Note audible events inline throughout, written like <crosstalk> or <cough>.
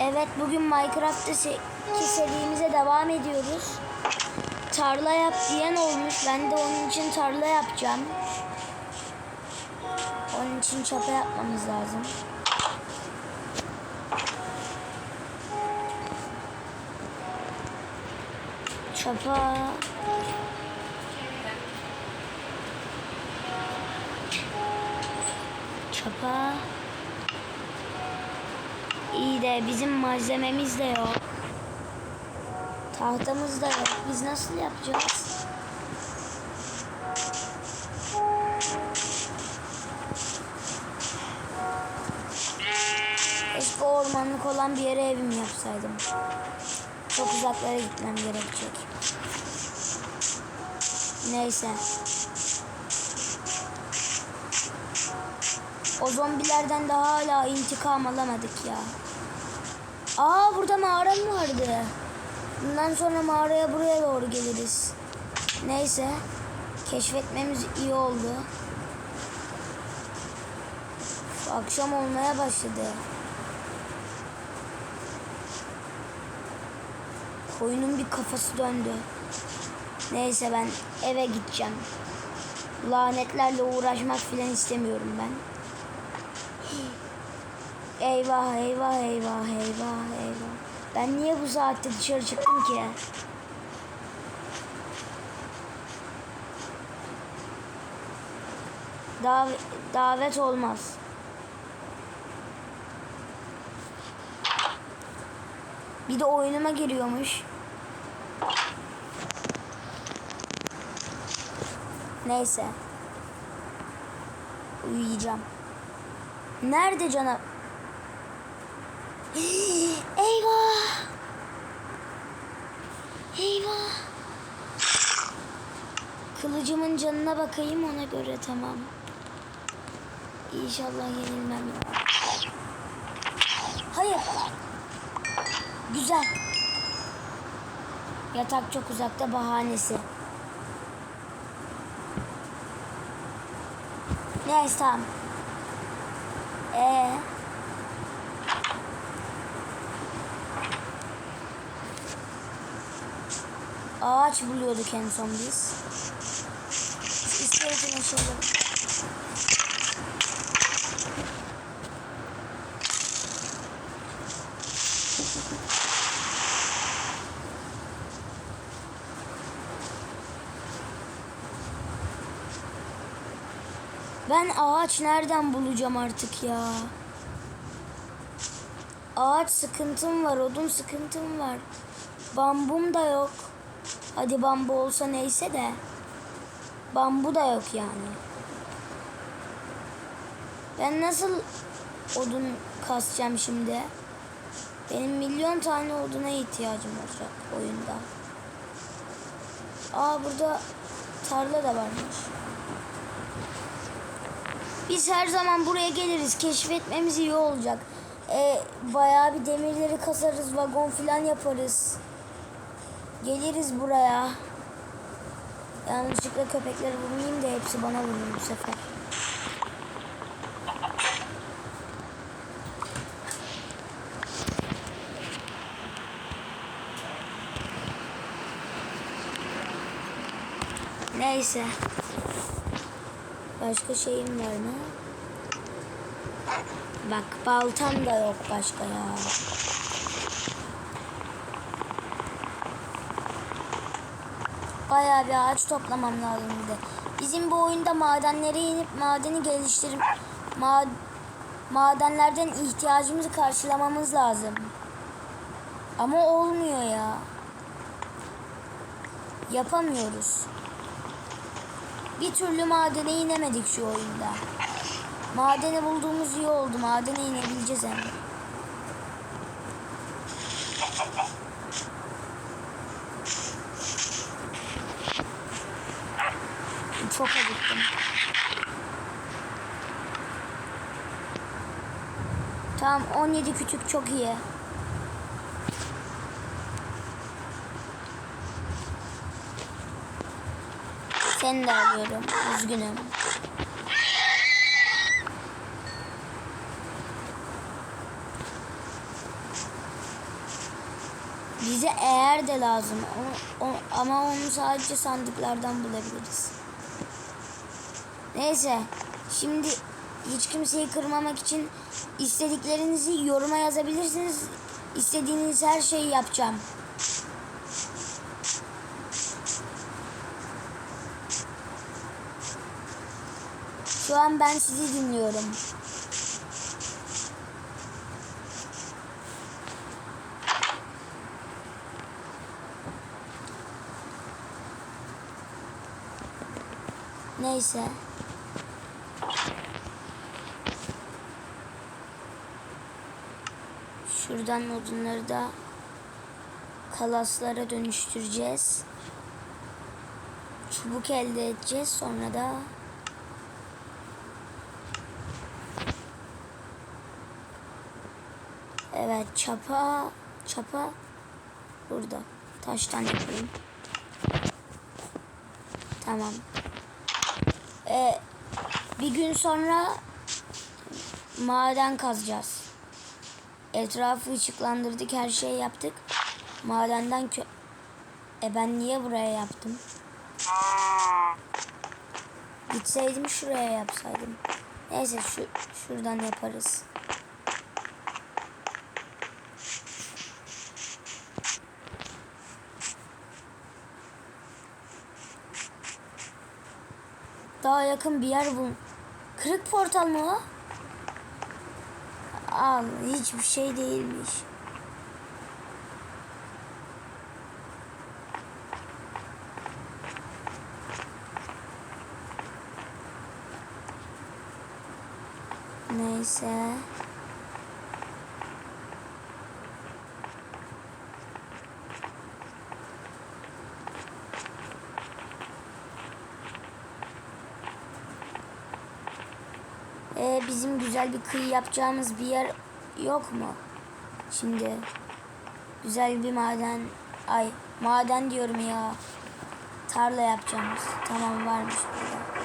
Evet bugün Minecraft'ta serimize devam ediyoruz. Tarla yap diyen olmuş. Ben de onun için tarla yapacağım. Onun için çapa yapmamız lazım. Çapa. Çapa. İyi de bizim malzememiz de yok. Tahtamız da yok. Biz nasıl yapacağız? Keşke ormanlık olan bir yere evimi yapsaydım. Çok uzaklara gitmem gerekecek. Neyse. O zombilerden daha hala intikam alamadık ya. Aa burada mağara mı vardı? Bundan sonra mağaraya buraya doğru geliriz. Neyse. Keşfetmemiz iyi oldu. Akşam olmaya başladı. Koyunun bir kafası döndü. Neyse ben eve gideceğim. Lanetlerle uğraşmak filan istemiyorum ben. Eyvah eyvah eyvah eyvah eyvah. Ben niye bu saatte dışarı çıktım ki? Dav davet olmaz. Bir de oyunuma giriyormuş. Neyse. Uyuyacağım. Nerede cana? <gasps> Eyvah! Eyvah! Kılıcımın canına bakayım ona göre tamam. İnşallah yenilmem. Hayır. Güzel. Yatak çok uzakta bahanesi. Neyse tamam. Ee. Ağaç buluyorduk en son biz. İstedim açalım. Ben ağaç nereden bulacağım artık ya? Ağaç sıkıntım var, odun sıkıntım var. Bambum da yok. Hadi bambu olsa neyse de. Bambu da yok yani. Ben nasıl odun kasacağım şimdi? Benim milyon tane oduna ihtiyacım olacak oyunda. Aa burada tarla da varmış. Biz her zaman buraya geliriz. Keşfetmemiz iyi olacak. E, bayağı bir demirleri kasarız. Vagon filan yaparız. Geliriz buraya. Yanlışlıkla köpekleri vurmayayım da hepsi bana vurur bu sefer. Neyse. Başka şeyim var mı? Bak baltam da yok başka ya. Bayağı bir ağaç toplamam lazım bir de. Bizim bu oyunda madenlere inip madeni geliştirip ma madenlerden ihtiyacımızı karşılamamız lazım. Ama olmuyor ya. Yapamıyoruz. Bir türlü madene inemedik şu oyunda. Madeni bulduğumuz iyi oldu. Madene inebileceğiz hem. de. Çok acıktım. Tamam 17 küçük çok iyi. Seni de alıyorum. Üzgünüm. Bize eğer de lazım. O- ama onu sadece sandıklardan bulabiliriz. Neyse. Şimdi hiç kimseyi kırmamak için istediklerinizi yoruma yazabilirsiniz. İstediğiniz her şeyi yapacağım. Şu an ben sizi dinliyorum. Neyse. Şuradan odunları da kalaslara dönüştüreceğiz. Çubuk elde edeceğiz. Sonra da Evet çapa çapa burada. Taştan yapayım. Tamam. Ee, bir gün sonra maden kazacağız. Etrafı ışıklandırdık, her şeyi yaptık. Madenden kö... E ben niye buraya yaptım? Gitseydim şuraya yapsaydım. Neyse şu şuradan yaparız. Daha yakın bir yer bul. Kırık portal mı o? Al hiçbir şey değilmiş. Neyse. Ee, bizim güzel bir kıyı yapacağımız bir yer yok mu? Şimdi güzel bir maden ay maden diyorum ya. Tarla yapacağımız. Tamam varmış burada.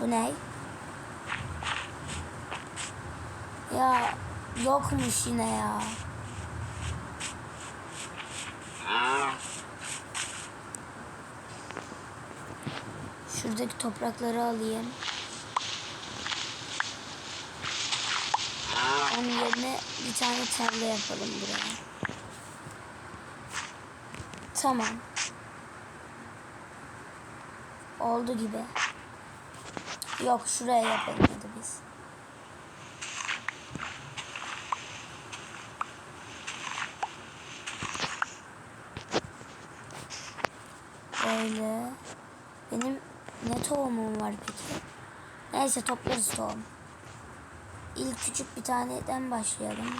Bu ne? Ya yokmuş yine ya. Şuradaki toprakları alayım. Onun yerine bir tane tarla yapalım buraya. Tamam. Oldu gibi. Yok şuraya yapalım hadi biz. Böyle. Tohumum var peki? Neyse toplarız tohum. İlk küçük bir taneden başlayalım.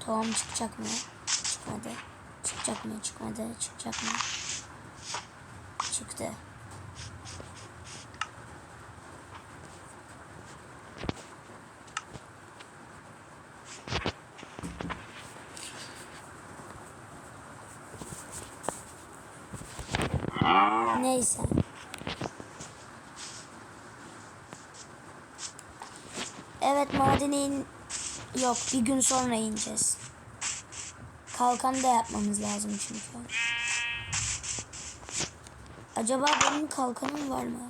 Tohum çıkacak mı? Çıkmadı. Çıkacak mı? Çıkmadı. Çıkacak mı? Çıktı. Neyse. Evet madene in... Yok bir gün sonra ineceğiz. Kalkan da yapmamız lazım çünkü. Acaba benim kalkanım var mı?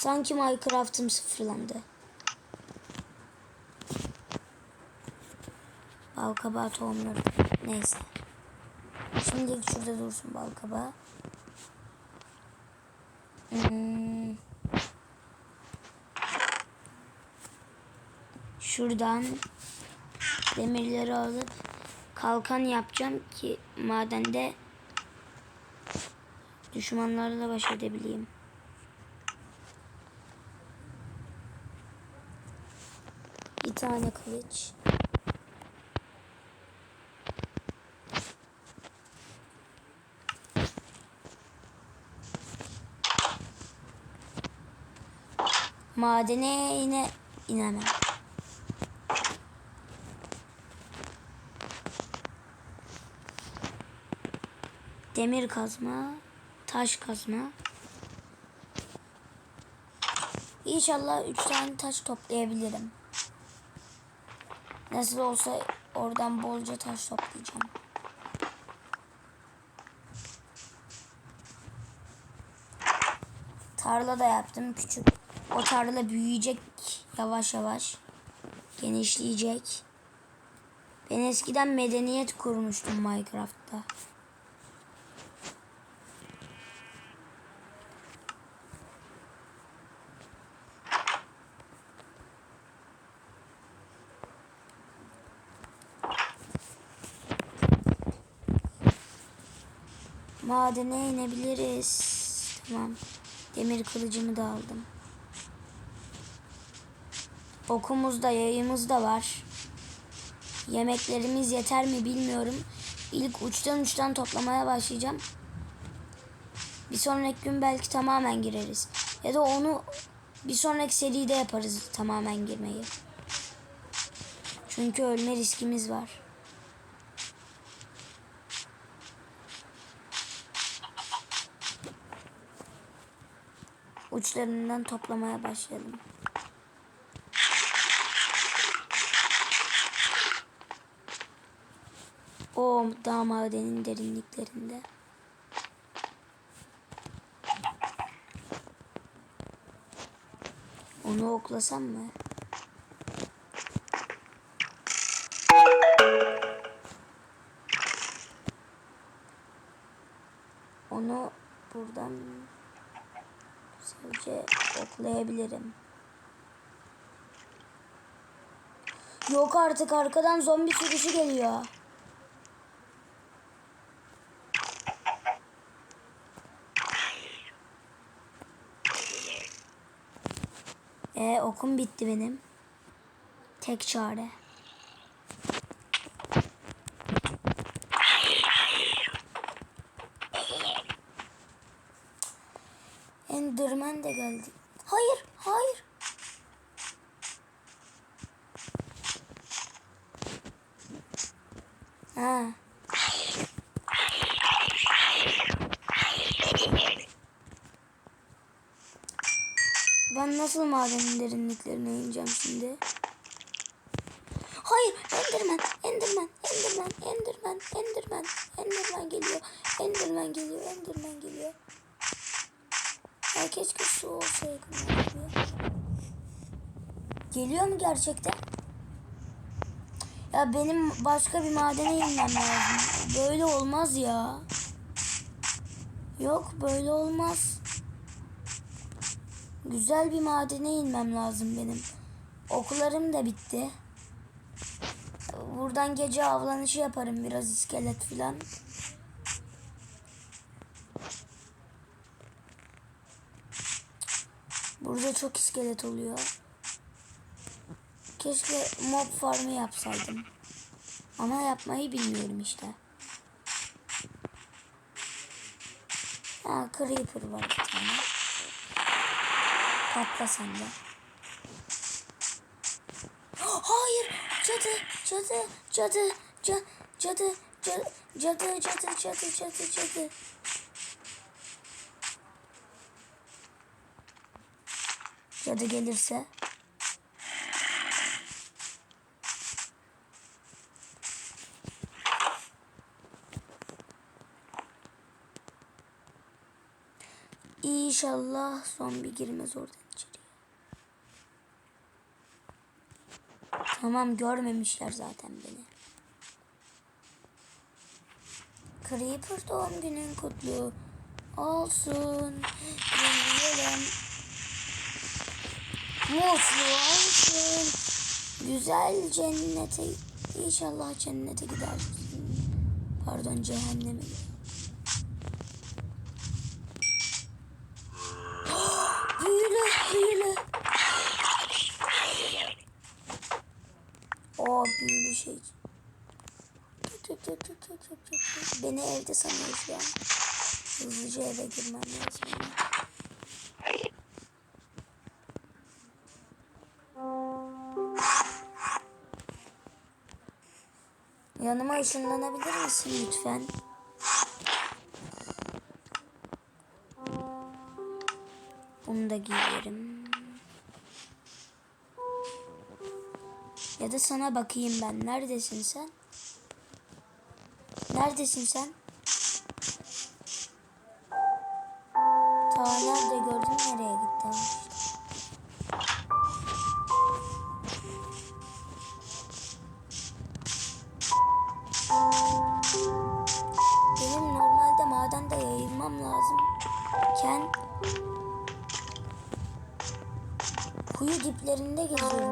Sanki Minecraft'ım sıfırlandı. Bal kabağı tohumları. Neyse. Şimdilik şurada dursun bal kabağı. Hmm. Şuradan demirleri alıp kalkan yapacağım ki madende düşmanlarla baş edebileyim. Bir tane kılıç. Madene yine inemem. Demir kazma. Taş kazma. İnşallah 3 tane taş toplayabilirim. Nasıl olsa oradan bolca taş toplayacağım. Tarla da yaptım küçük. O tarla büyüyecek yavaş yavaş. Genişleyecek. Ben eskiden medeniyet kurmuştum Minecraft'ta. Madene inebiliriz. Tamam. Demir kılıcımı da aldım. Okumuz da yayımız da var. Yemeklerimiz yeter mi bilmiyorum. İlk uçtan uçtan toplamaya başlayacağım. Bir sonraki gün belki tamamen gireriz. Ya da onu bir sonraki seride yaparız tamamen girmeyi. Çünkü ölme riskimiz var. Uçlarından toplamaya başlayalım. O dağ madenin derinliklerinde. Onu oklasam mı? Onu buradan sadece oklayabilirim. Yok artık arkadan zombi sürüsü geliyor. E okum bitti benim. Tek çare. Enderman de geldi. Hayır, hayır. Ha. Ben nasıl madenin derinliklerine ineceğim şimdi? Hayır, Enderman, Enderman, Enderman, Enderman, Enderman, Enderman geliyor, Enderman geliyor, Enderman geliyor. Ya keşke su olsa yakınlarda. Geliyor mu gerçekten? Ya benim başka bir madene inmem lazım. Böyle olmaz ya. Yok böyle olmaz. Güzel bir madene inmem lazım benim. Okullarım da bitti. Buradan gece avlanışı yaparım biraz iskelet filan. Burada çok iskelet oluyor. Keşke mob farmı yapsaydım. Ama yapmayı bilmiyorum işte. Ha creeper var bir tane. Patla sen de. Hayır! Cadı! Cadı! Cadı! Cadı! Cadı! Cadı! Cadı! Cadı! Cadı! Cadı! Cadı! Cadı gelirse. İnşallah zombi girmez oradan Tamam görmemişler zaten beni. Creeper doğum günün kutlu olsun. Dinleyelim. Mutlu olsun. Güzel cennete inşallah cennete gidersin. Pardon cehenneme gider. büyülü büyülü. O büyülü şey. Tü tü tü tü. Beni evde sanıyor şu. Hızlıca eve girmem lazım. Yanıma ışınlanabilir misin lütfen? da giyerim. Ya da sana bakayım ben. Neredesin sen? Neredesin sen? Ta nerede gördün nereye gitti. Benim normalde madende yayılmam lazım. Ken kuyu diplerinde geziyorum.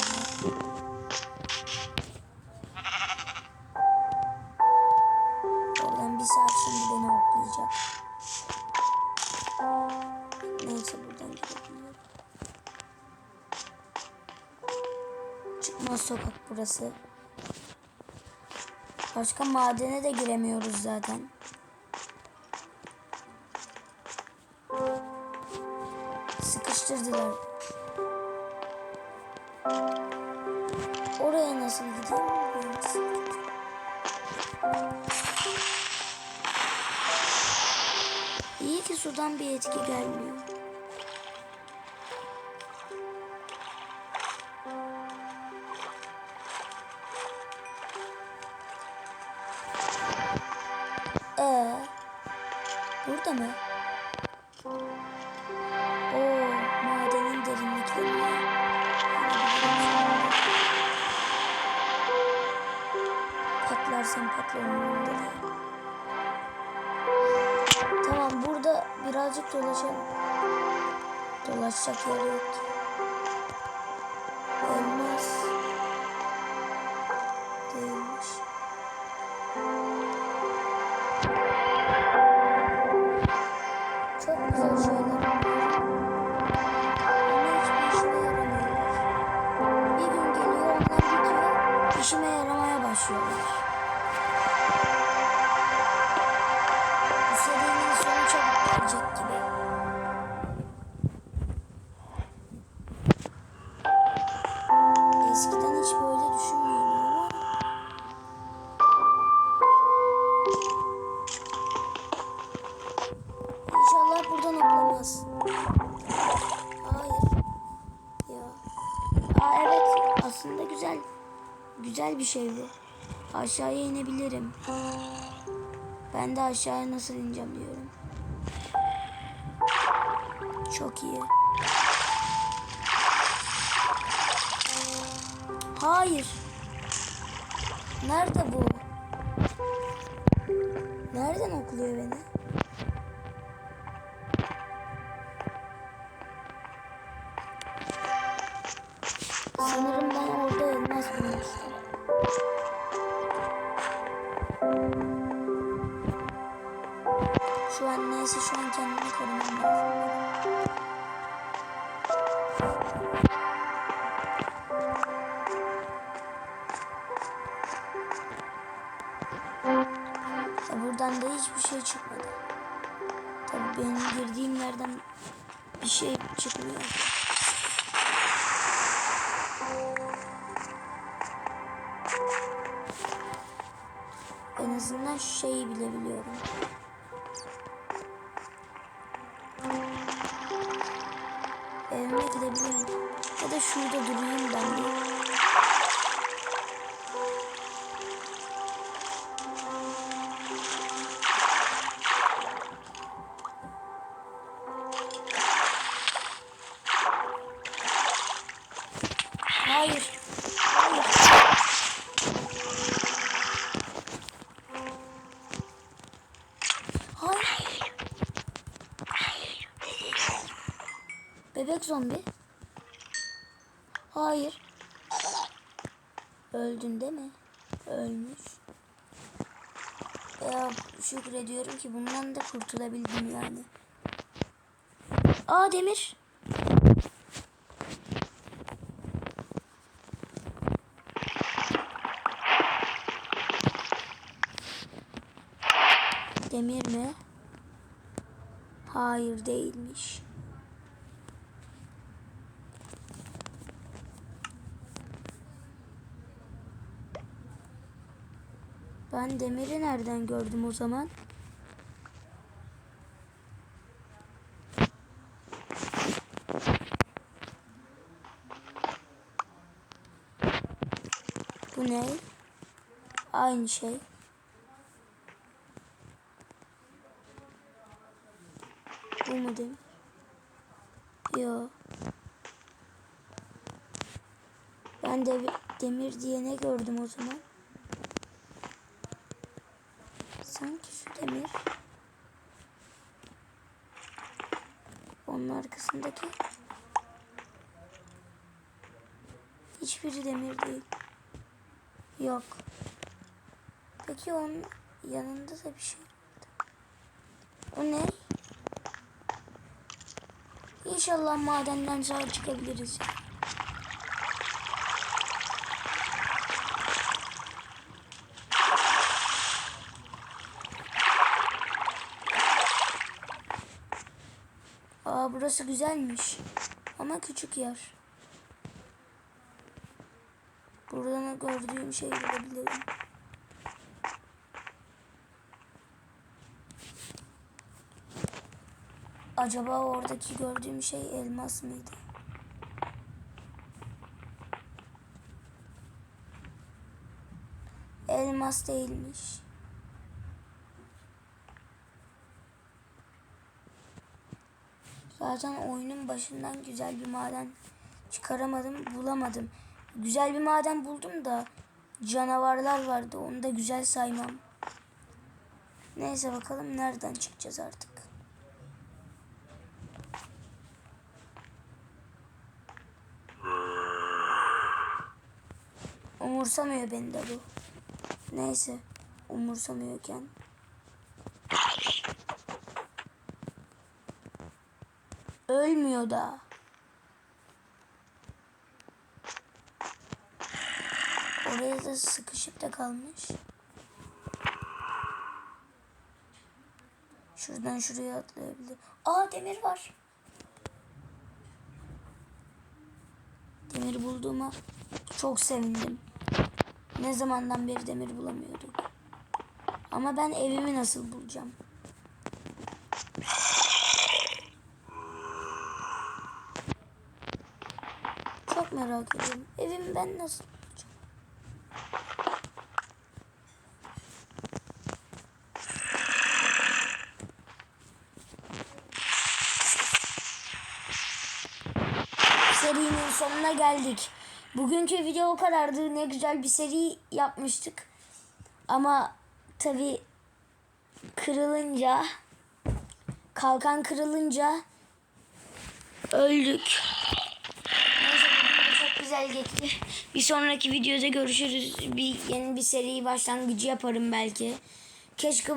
Burası. Başka madene de giremiyoruz zaten. Sıkıştırdılar. Oraya nasıl gideyim? Nasıl gideyim? İyi ki sudan bir etki gelmiyor. Çok güzel Aşağıya inebilirim. Ben de aşağıya nasıl ineceğim diyorum. Çok iyi. Hayır. Nerede bu? Nereden okluyor beni? Neyse şu an kendimi korumam lazım. Ya buradan da hiçbir şey çıkmadı. Tabii benim girdiğim yerden bir şey çıkmıyor. En azından şu şeyi bile şurada durayım ben bir. Hayır. Hayır. Hayır. Bebek zombi. Hayır. Öldün değil mi? Ölmüş. Ya şükrediyorum ki bundan da kurtulabildim yani. Aa demir. Demir mi? Hayır değilmiş. Ben demiri nereden gördüm o zaman? Bu ne? Aynı şey. Bu mu demir? Yok. Ben de demir diye ne gördüm o zaman? Arkasındaki. Hiçbiri demir değil. Yok. Peki onun yanında da bir şey. O ne? İnşallah madenden sağ çıkabiliriz. Aa burası güzelmiş. Ama küçük yer. Buradan gördüğüm şeyi bulabilirim. Acaba oradaki gördüğüm şey elmas mıydı? Elmas değilmiş. Zaten oyunun başından güzel bir maden çıkaramadım, bulamadım. Güzel bir maden buldum da canavarlar vardı. Onu da güzel saymam. Neyse bakalım nereden çıkacağız artık. Umursamıyor beni de bu. Neyse. Umursamıyorken. Ölmüyor da. Oraya da sıkışıp da kalmış. Şuradan şuraya atlayabilir. Aa demir var. Demir bulduğuma çok sevindim. Ne zamandan beri demir bulamıyordum. Ama ben evimi nasıl bulacağım? Merak ediyorum. Evimi ben nasıl? Serinin sonuna geldik. Bugünkü video o kadardı. Ne güzel bir seri yapmıştık. Ama tabi kırılınca kalkan kırılınca öldük. Geçti. Bir sonraki videoda görüşürüz. Bir yeni bir seri başlangıcı yaparım belki. Keşke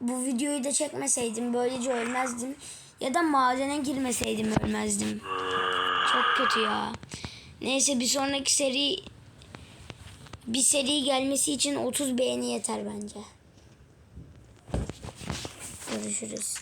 bu videoyu da çekmeseydim. Böylece ölmezdim. Ya da madene girmeseydim ölmezdim. Çok kötü ya. Neyse bir sonraki seri bir seri gelmesi için 30 beğeni yeter bence. Görüşürüz.